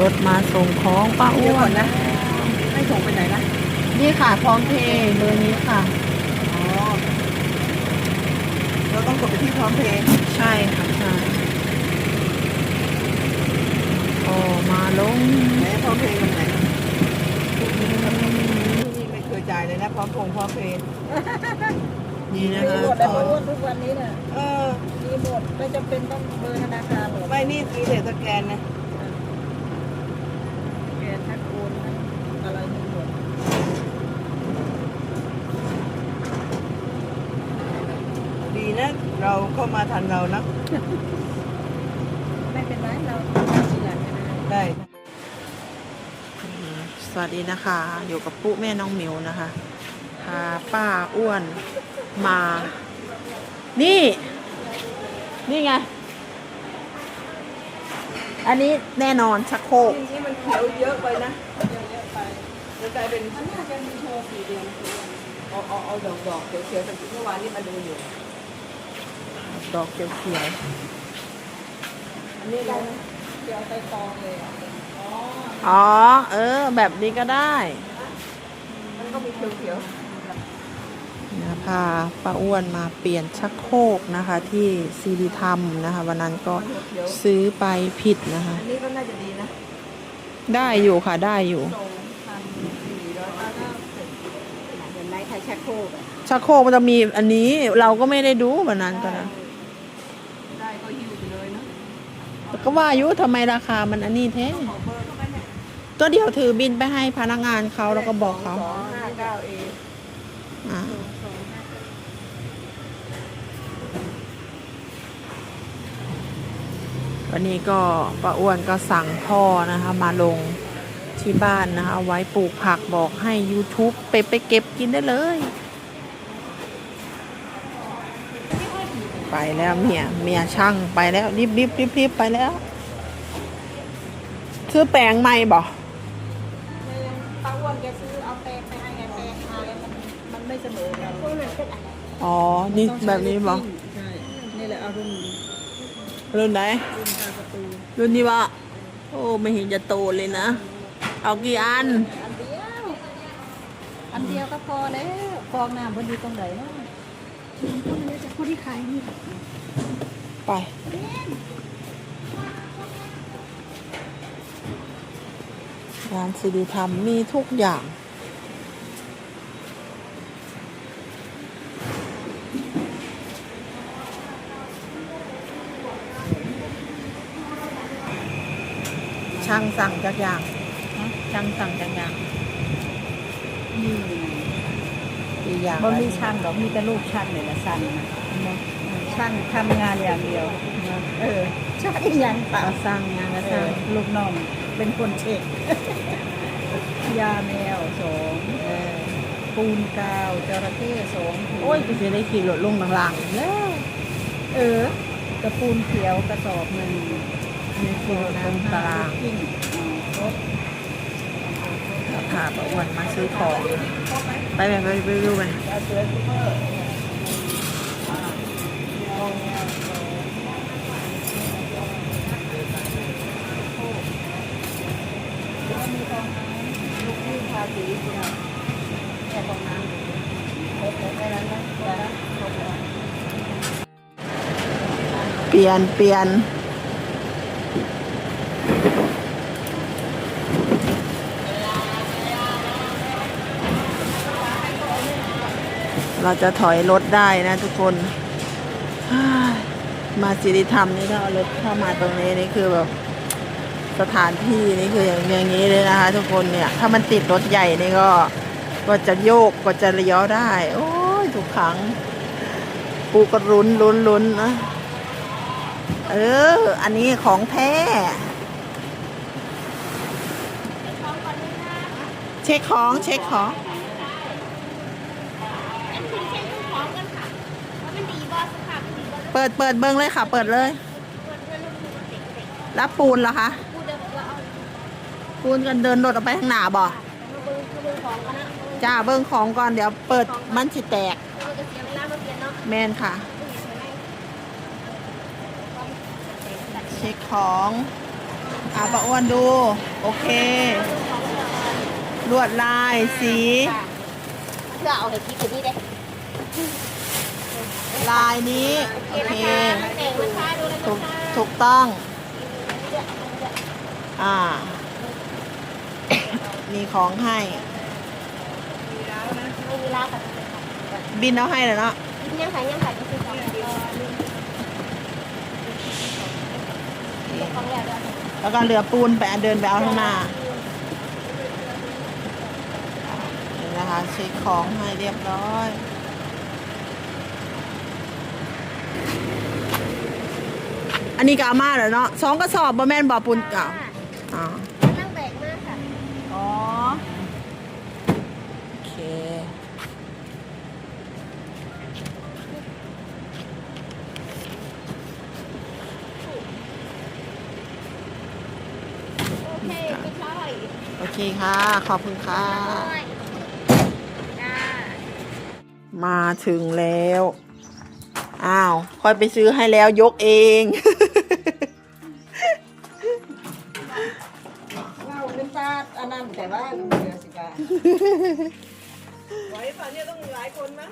รถมาส่งของป้าเดี๋อ้ยววก่อนนนะ ให้ส่งไปไหนนะ นี่ค่ะพร้อมเพย์เบอร์นี้ค่ะ อ๋อ เราต้องกดไปที่พร้อมเพย์ใช่ค่ะใช่โอ้มาลงไหนพร้อมเพย์ตรงไหนนี่ไม่เคยจ่ายเลยนะพร้อมพงพร้อมเพย์นี่นะมีคะหมดแต่ว่าทุกวันนี้น่ะเออ มีหมดไม่จำเป็นต้องเบอร์ธนาคารหรอกไม่นี่มีแต่สแกนนะ แกทักโอนทั้งอะไรมีหมด ดีนะ เราเข้ามาทันเรานะ ไม่เป็นไรเราทำทีหลังก็ได้ได้ สวัสดีนะคะ อยู่กับปุ๊แม่น้องหมิวนะคะพาป้าอ้วนมา นี่ นี่ไง อันนี้แน่นอนชักโครกทีนี้มันเขียวเยอะไปนะเยอะไปจะกลายเป็นมันน่าจะมีโชว์สี่เดือนเอาเอาเอาดอกดอกๆเขียวๆแต่เมื่อวานนี้มาดูอยู่ ดอกเขียวอันนี้เราเดี๋ยวไปตองเลยอะอ๋อๆอ๋อ เออ แบบนี้ก็ได้ มันก็มีเขียวเขียวนะพาป้าอ้วนมาเปลี่ยนชักโครกนะคะ ที่ซีดีธรรมนะคะ วันนั้นก็เขียวซื้อไปผิดนะคะ อันนี้ก็น่าจะดีนะ ได้อยู่ค่ะ ได้อยู่สองพันสี่ร้อยห้าสิบเห็นไหมใครชักโครกอะชักโครกมันจะมีอันนี้เราก็ไม่ได้ดูวันนั้นก็นะ ได้ก็หิ้วไปเลยนะ แต่ ก็ว่าอายุทำไมราคามันอันนี้แท้ขอเบอร์เข้าไปเนี่ยตัวเดียวถือบินไปให้พนักงานเขาแล้วก็บอกเขาสองห้าเก้าเออ่าวันนี้ก็ป้าอ้วนก็สั่งพ่อนะคะมาลงที่บ้านนะคะเอาไว้ปลูกผักบอกให้ YouTube ไปไปเก็บกินได้เลย ไปแล้วเมียเมียช่างไปแล้วรีบรีบรีบรีบไปแล้ว ซื้อแปลงใหม่บ่ป้าอ้วนแกซื้อเอาแปลงไปให้ไงแปลงมาแล้วมันมันไม่เสมอกันพวกนั้นก็ได้อ๋อ นี่แบบนี้บ่ใช่นี่แหละเอารุ่นรุ่นไหนรุ่นตาประตูรุ่นนี้วะโอ้ไม่เห็นจะโตเลยนะ เอากี่อัน อันเดียว อันเดียวก็พอแล้วฟองน้ำบนดีตรงไหนเนาะ พวกนี้จะพอที่ขายนี่ไป ร้านซีดีทำมีทุกอย่าง ช่างสั่งจักอย่าง ช่างสั่งจักอย่างนี่ อีกอย่างบ่มีช่างหรอกมีแต่ลูกช่างเนี่ยนะช่างนะช่างทำงานอย่างเดียวเออช่างอีกอย่างเปล่าก็สร้างงานก็เอสร้างอลูกน้องเป็นคนเช็คยาแมวสองเออปูนกาวจระเข้สองถุงโอ้ยกูจะได้ขี่รถลงหลังๆแล้วเออกระปูนเขียวกระสอบหนึ่งมีขี่รถลงตารางกิ้งอ๋อครบพาป้าอ้วนมาซื้อของ ไปไปไปไปดูไปเอาเสือซุปเปล้วมีฟองน้ำลูกนี่ทาสีที่ไหนแค่ฟองน้ำครบแล้วแค่นั้นนะครบแล้วครบแล้ว เปลี่ยนเปลี่ยน เราจะถอยรถได้นะทุกคน มาสิริธรรมนี่ถ้าเอารถเข้ามาตรงนี้นี่คือแบบสถานที่นี่คืออย่างอย่างนี้เลยนะคะ ทุกคนเนี่ย ถ้ามันติดรถใหญ่นี่ก็ก็จะโยกก็จะเลี้ยวได้ โอ้ยทุกครั้งปูก็รุนรุนรุนนะเออ อันนี้ของแท้ เช็คของเช็คของ อันคือเช็คลูกพร้อมกันค่ะว่ามันดีบอสค่ะดีบอส เปิดเปิดเบิ้งเลยค่ะ เปิดเลยเพื่อนเพื่อนลูกคือมันเด็กเด็กรับปูนเหรอคะปูนกันเดินรถออกไปข้างหน้าบ่มาเบิ้งคือจ้าเบิ้งของก่อนเดี๋ยวเปิดมันสิแตก แมนค่ะ เช็คของอาประอ้วนดู โอเค ลวดลายสีเพื่อเอาให้คิดถึงนี่เด้ ลายนี้โอเคถูกถูกต้อง อ่า มีของให้บินเอาให้เลยเนาะยังขายยังขายก็คือของเดียวของแล้วก็เรือปูนไปเดินไปเอาข้างหน้านะคะเช็คของให้เรียบร้อย อันนี้ก็เอามาแล้วเนาะสองกระสอบบะแมนบ่อปูนเก่าอ๋อนั่งแบกมากค่ะ อ๋อ โอเค โอเคไม่ใช่โอเคค่ะ ขอบคุณค่ะ จ้ามาถึงแล้ว อ้าว ค่อยไปซื้อให้แล้วยกเอง เราเป็นตาอันนั้นแต่ว่าเดือสิกาไหวป่ะเนี่ยต้องหลายคนมั้ย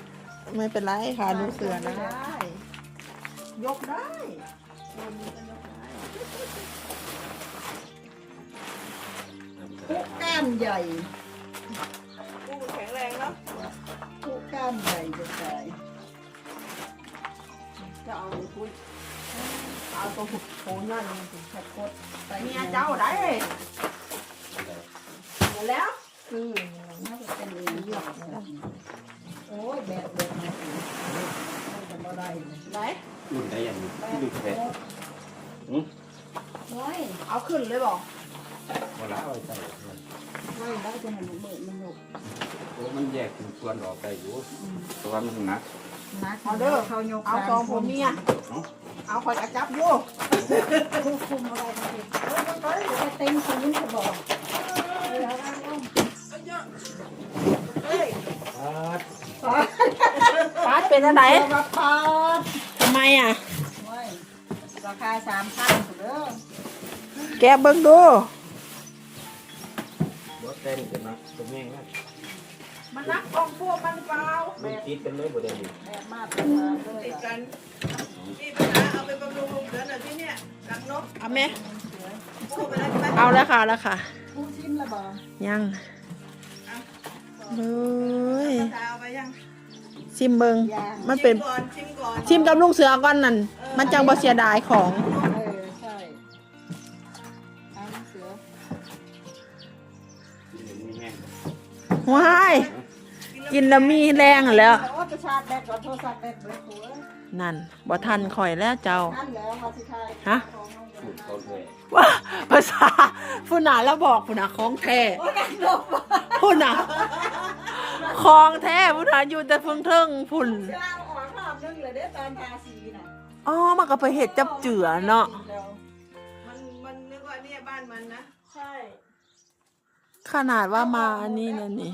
ไม่เป็นไรค่ะหนูเสือได้ยกได้ผู้กล้ามใหญ่ ตัวหุบโผล่นั่นถึงแค่โคตรไปเมียเจ้าได้หมดแล้วคือน่าจะเป็นเรื่องเยอะโอ้ยแบบแบบมาสิมันจะบ่ได้เลยไหนรุ่นได้ยังรุ่นเพชรโอ้ยเอาขึ้นเลยบอกเวลาเอาใส่ไม่ได้จะให้หนูเบิดมันหนุกโอ้มันแยกเป็นส่วนออกได้อยู่ต่ว่ามันหนักเอาเด้อเขาโยกเอาสองผมเมีย เอาคอยกระจับอยู่ควบคุมอะไรมาสิไปเต็มศูนย์เขาบอกเดี๋ยวเอาเอาปาดเป็นอะไรเอามาพาดทำไมอะราคาสามพันเด้อแกเบิ่งดูรถเต้นกันนะตรงนี้นะมันนักออกพวกมันเปล่ามันติดกันเลยบ่ได้อยู่แมากเป็นมาติดกันนี่ปัญหาเอา ไปบำรุงลุงเสือหน่อยที่เนี่ยรังนกเอาไหมพูดไปแล้วใช่ไหมเอาแล้วค่ะแล้วค่ะผู้ชิมละบ่ยังเลยตาเอาไปยังชิมเบิงมันเป็นชิมก่อนชิมก่อนชิมกับลุงเสือก่อนนั่นมันจังบ่เสียดายของเออใช่เอาน้ำเสือมีแห้งว้ายกินแล้วมีแรงแล้วโอ้จะชาร์จแบตก่อนโทรศัพท์แบตเบิดหัว นั่นบ่ทันข่อยแล้วเจ้าท่านแล้วมาสิทายฮะของน้องพูดเขาเลยว่าภาษาผู้หนาแล้วบอกผู้หนาของแท้ผู้หนาของแท้ผู้หนาอยู่แต่เพิ่งเทิงพุ่นเจ้าออกภาพนึงเลยเด้อตอนทาสีน่ะอ๋อมันก็ไปเห็ดจับเจือเนาะแล้วมันมันนึกว่าเนี่ยบ้านมันนะใช่ขนาดว่ามาอันนี้นะนี่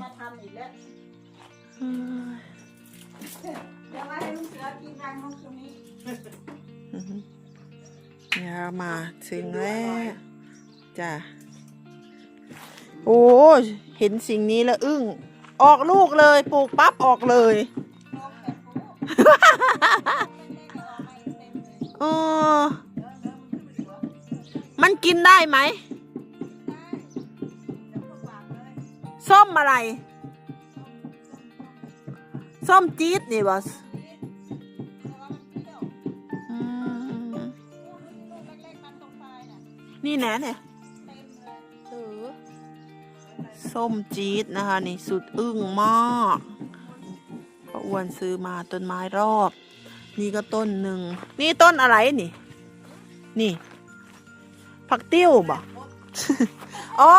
เดี๋ยวมาให้ลูกเสือกินทางน้องตรงนี้เนี่ยมาถึงแล้วจ้ะโอ้เห็นสิ่งนี้แล้วอึ้ง ออกลูกเลยปลูกปั๊บออกเลยเออมันกินได้ไหม ส้มอะไร ส้มจี๊ดนี่บอสนี่แนะเนี่ยส้มจี๊ดนะคะ นี่สุดอึ้งมากป้าอ้วนซื้อมาต้นไม้รอบ นี่ก็ต้นหนึ่ง นี่ต้นอะไรนี่ นี่ ผักติ้วบ่อ๋อ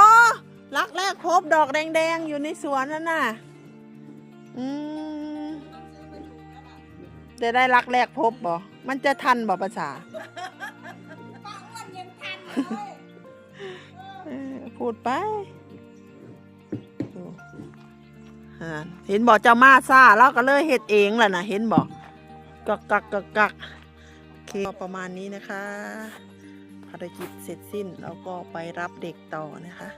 รักแรกพบดอกแดง ๆ อยู่ในสวนนั่นน่ะ อืม จะได้รักแรกพบบ่มันจะทันบ่ภาษาเออพูดไปโอ้อ่าเห็นบอกจะมาซ่าแล้วก็เลยเฮ็ดเองแหละนะเห็นบอกกักกักกักกักโอเคก็ประมาณนี้นะคะผัดารกิจเสร็จสิ้นแล้วก็ไปรับเด็กต่อนะคะ